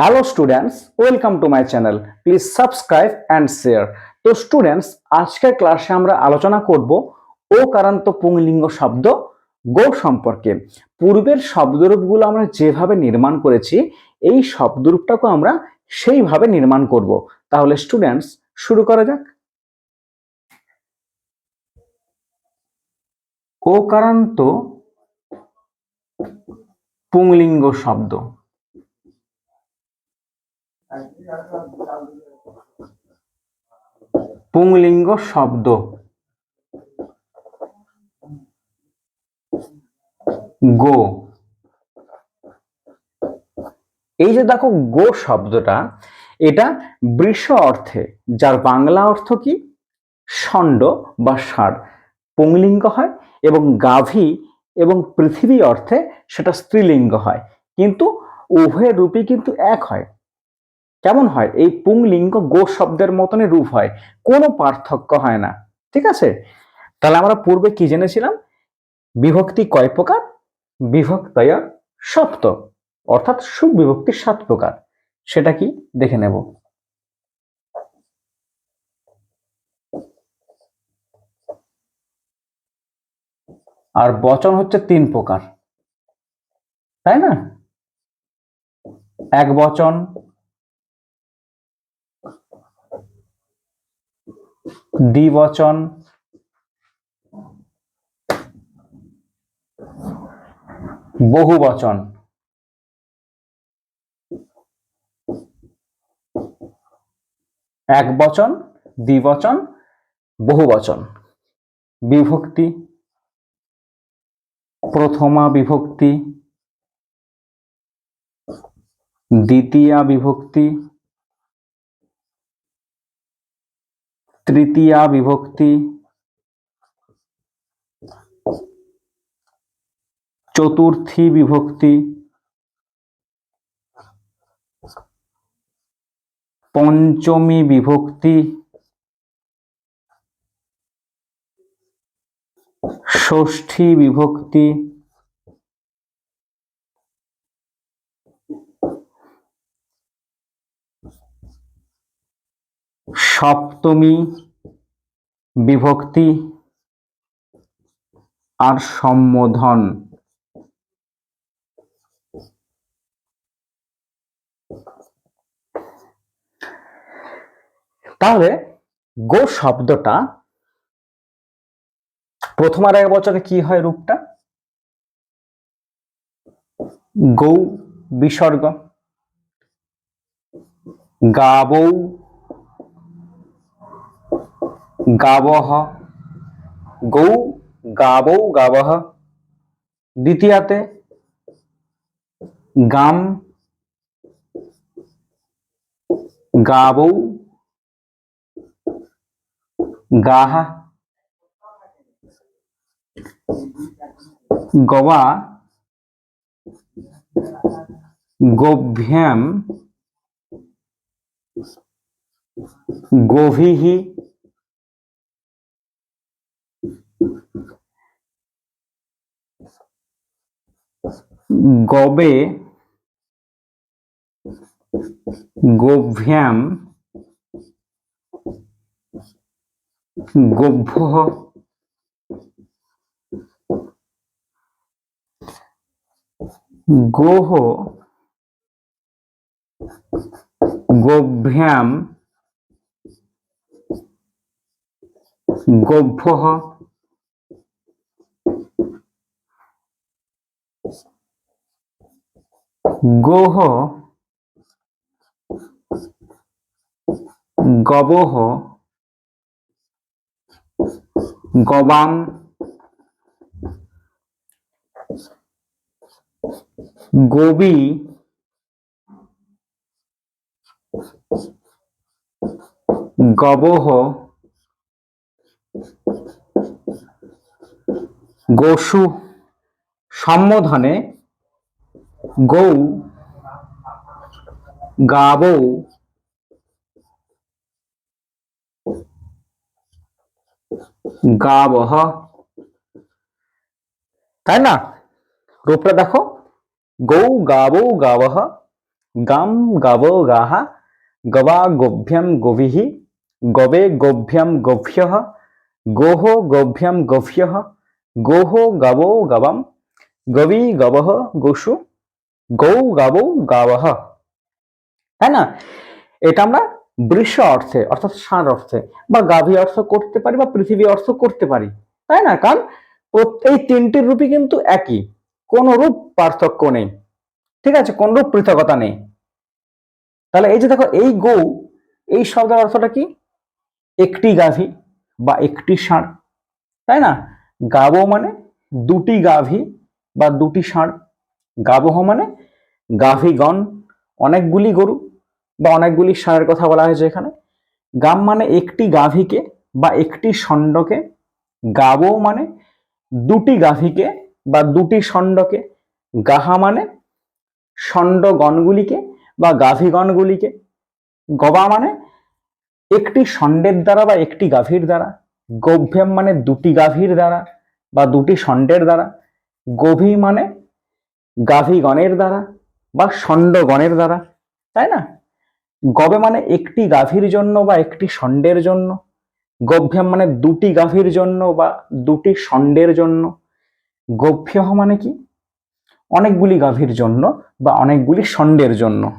Hello students welcome to my channel please subscribe and share তো students আজকের ক্লাসে আমরা আলোচনা করব ও কারান্ত পুংলিঙ্গ শব্দ গো সম্পর্কে। পূর্বের শব্দরূপগুলো আমরা যেভাবে নির্মাণ করেছি, এই শব্দরূপটাকে আমরা সেইভাবে নির্মাণ করব। তাহলে স্টুডেন্টস শুরু করা যাক। ও কারান্ত পুংলিঙ্গ শব্দ। পুংলিঙ্গ শব্দ। গো। এই যে দেখো গো শব্দটা, এটা বৃষ অর্থে, যার বাংলা অর্থ কি? ষণ্ড বা ষাঁড়। পুংলিঙ্গ হয় এবং গাভী এবং পৃথিবী অর্থে সেটা স্ত্রীলিঙ্গ হয়। কিন্তু উভয় রূপই কিন্তু এক হয়। কেমন হয়? এই পুংলিঙ্গ গো শব্দের মতনই রূপ হয়। কোনো পার্থক্য হয় না। ঠিক আছে? তাহলে আমরা পূর্বে কি জেনেছিলাম? বিভক্তি কয় প্রকার? বিভক্তয় সপ্ত। অর্থাৎ সুবিভক্তি সাত প্রকার। সেটা কি? দেখে নেব। আর বচন হচ্ছে তিন প্রকার। তাই না? এক বচন দ্বিবচন। বহু বচন এক বচন দ্বিবচন বহু বচন বিভক্তি। প্রথমা বিভক্তি। দ্বিতীয়া বিভক্তি। তৃতীয়া বিভক্তি। চতুর্থী বিভক্তি। পঞ্চমী বিভক্তি। ষষ্ঠী বিভক্তি। সপ্তমী, বিভক্তি আর সম্বোধন। তাহলে গো শব্দটা প্রথম আর এক বছরে কি হয় রূপটা? গৌ বিসর্গ, গাবৌ গাবহ গৌ গাবৌ গাবহ দ্বিতীয়াতে গাম গাবৌ গাহা গবা গোভ্যাম গোভিः গবে গোভ্যাম গোভ্যः গোহ গোভ্যাম গোভ্যः গোহ গবহ গবাম গোবি গবহ গোসু সম্বোধনে গৌ গাবৌ গাবহ তাই না রূপটা দেখো গৌ গাবৌ গাবহ গাম গাব গাহা গবা গোভ্যম গভিः গবে গোভ্যম গভ্যः গোহ গোভ্যম গভ্যः গোহ গাবো গাবাম গবি গবহ গোসু গৌ গাবো গাবহ। তাই না? এটা আমরা বৃষ অর্থে, অর্থাৎ ষাঁড় অর্থে বা গাভী অর্থ করতে পারি বা পৃথিবী অর্থ করতে পারি। তাই না? কারণ এই তিনটির রূপই কিন্তু একই। কোনো রূপ পার্থক্য নেই। ঠিক আছে? কোন রূপ পৃথকতা নেই। তাহলে এই যে দেখো, এই গৌ, এই শব্দের অর্থটা কি? একটি গাভী বা একটি ষাঁড়। তাই না? গাবো মানে দুটি গাভী বা দুটি ষাঁড়। গাবহ মানে? গাভীগণ অনেকগুলি গরু বা অনেকগুলি ষাঁড়ের কথা বলা হয়েছে এখানে। গাম মানে একটি গাভীকে বা একটি ষণ্ডকে গাবো মানে দুটি গাভীকে বা দুটি ষণ্ডকে, গাহা মানে ষণ্ডগণগুলিকে বা গাভীগণগুলিকে গবা মানে একটি ষণ্ডের দ্বারা বা একটি গাভীর দ্বারা, গভ্যম মানে দুটি গাভীর দ্বারা বা দুটি ষণ্ডের দ্বারা, গভী মানে গাভীগণের দ্বারা বা ষণ্ডগণের দ্বারা, তাই না? গবে মানে একটি গাভীর জন্য বা একটি ষণ্ডের জন্য, গভ্যম মানে দুটি গাভীর জন্য বা দুটি ষণ্ডের জন্য। গভ্য মানে কি? অনেকগুলি গাভীর জন্য বা অনেকগুলি ষণ্ডের জন্য।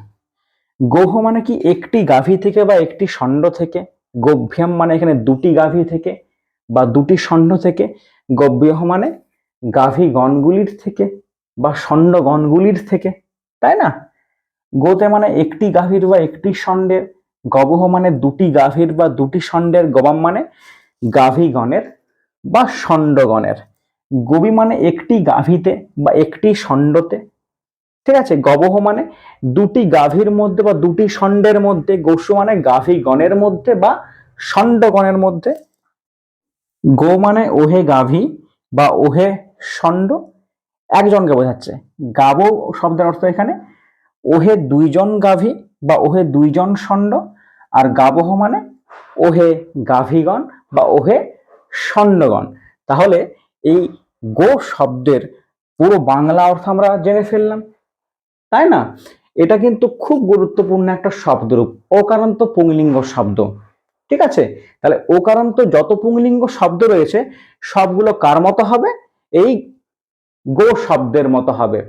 গোহ মানে কি? একটি গাভী থেকে বা একটি ষণ্ড থেকে, গভ্যম মানে এখানে দুটি গাভী থেকে বা দুটি ষণ্ড থেকে গভ্য মানে গাভী গণগুলির থেকে। বা ষণ্ডগণগুলির থেকে, তাই না? গোতে মানে একটি গাভীর বা একটি ষণ্ডের, গবহ মানে দুটি গাভীর বা দুটি ষণ্ডের, গবাম মানে গাভীগণের বা ষণ্ডগণের। গবি মানে একটি গাভীতে বা একটি ষণ্ডতে, ঠিক আছে? গবহ মানে দুটি গাভীর মধ্যে বা দুটি ষণ্ডের মধ্যে, গোসু মানে গাভীগণের মধ্যে বা ষণ্ডগণের মধ্যে। গো মানে ওহে গাভী বা ওহে ষণ্ড একজনকে বোঝাচ্ছে। গাবো শব্দের অর্থ এখানে, ওহে দুইজন গাভী বা ওহে দুইজন ষণ্ড, আর গাবহ মানে ওহে গাভীগণ বা ওহে ষণ্ডগণ। তাহলে এই গো শব্দের পুরো বাংলা অর্থ আমরা জেনে ফেললাম। তাই না? এটা কিন্তু খুব গুরুত্বপূর্ণ একটা শব্দরূপ অকারান্ত পুংলিঙ্গ শব্দ। ঠিক আছে? তাহলে ওকারান্ত যত পুংলিঙ্গ শব্দ রয়েছে, সবগুলো কার মতো হবে? এই গো শব্দের মতো হবে।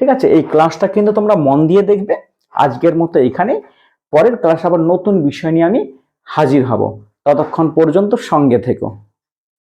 ঠিক আছে? এই ক্লাসটা কিন্তু তোমরা মন দিয়ে দেখবে। আজকের মতো এখানে পরের ক্লাস আবার নতুন বিষয় নিয়ে আমি হাজির হব। ততক্ষণ পর্যন্ত সঙ্গে থেকো।